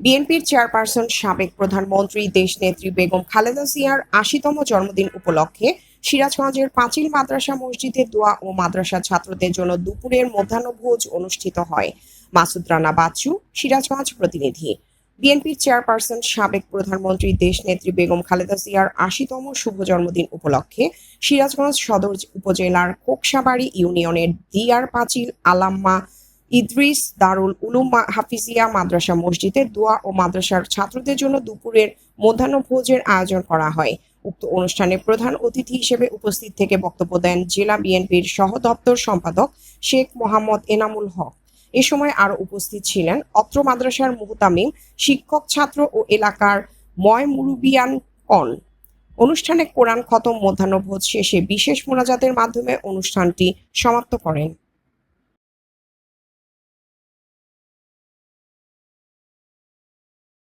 বিএনপির চেয়ারপারসন, সাবেক প্রধানমন্ত্রী, দেশনেত্রী বেগম খালেদা জিয়ার আশিতম জন্মদিন উপলক্ষে সিরাজগঞ্জের পাঁচিল মাদ্রাসা মসজিদে দোয়া ও মাদ্রাসা ছাত্রদের জন্য দুপুরের মধ্যাহ্নভোজ অনুষ্ঠিত হয়। মাসুদ রানা বাচ্চু, সিরাজগঞ্জ প্রতিনিধি। বিএনপির চেয়ারপারসন, সাবেক প্রধানমন্ত্রী, দেশনেত্রী বেগম খালেদা জিয়ার আশিতম শুভ জন্মদিন উপলক্ষে সিরাজগঞ্জ সদর উপজেলার কোকসাবাড়ি ইউনিয়নের দিয়ার পাঁচিল আলাম্মা ইদ্রিস দারুল উলুম হাফিজিয়া মাদ্রাসা মসজিদে দোয়া ও মাদ্রাসার ছাত্রদের জন্য দুপুরের মধ্যাহ্নভোজের আয়োজন করা হয়। উক্ত অনুষ্ঠানে প্রধান অতিথি হিসেবে উপস্থিত থেকে বক্তব্য দেন জেলা বিএনপির সহ দপ্তর সম্পাদক শেখ মোহাম্মদ এনামুল হক। এ সময় আরও উপস্থিত ছিলেন অত্র মাদ্রাসার মুহতামিম শিক্ষক ছাত্র ও এলাকার ময় মুরুবিয়ান কন। অনুষ্ঠানে কোরআন খতম মধ্যাহ্নভোজ শেষে বিশেষ মোনাজাতের মাধ্যমে অনুষ্ঠানটি সমাপ্ত করেন।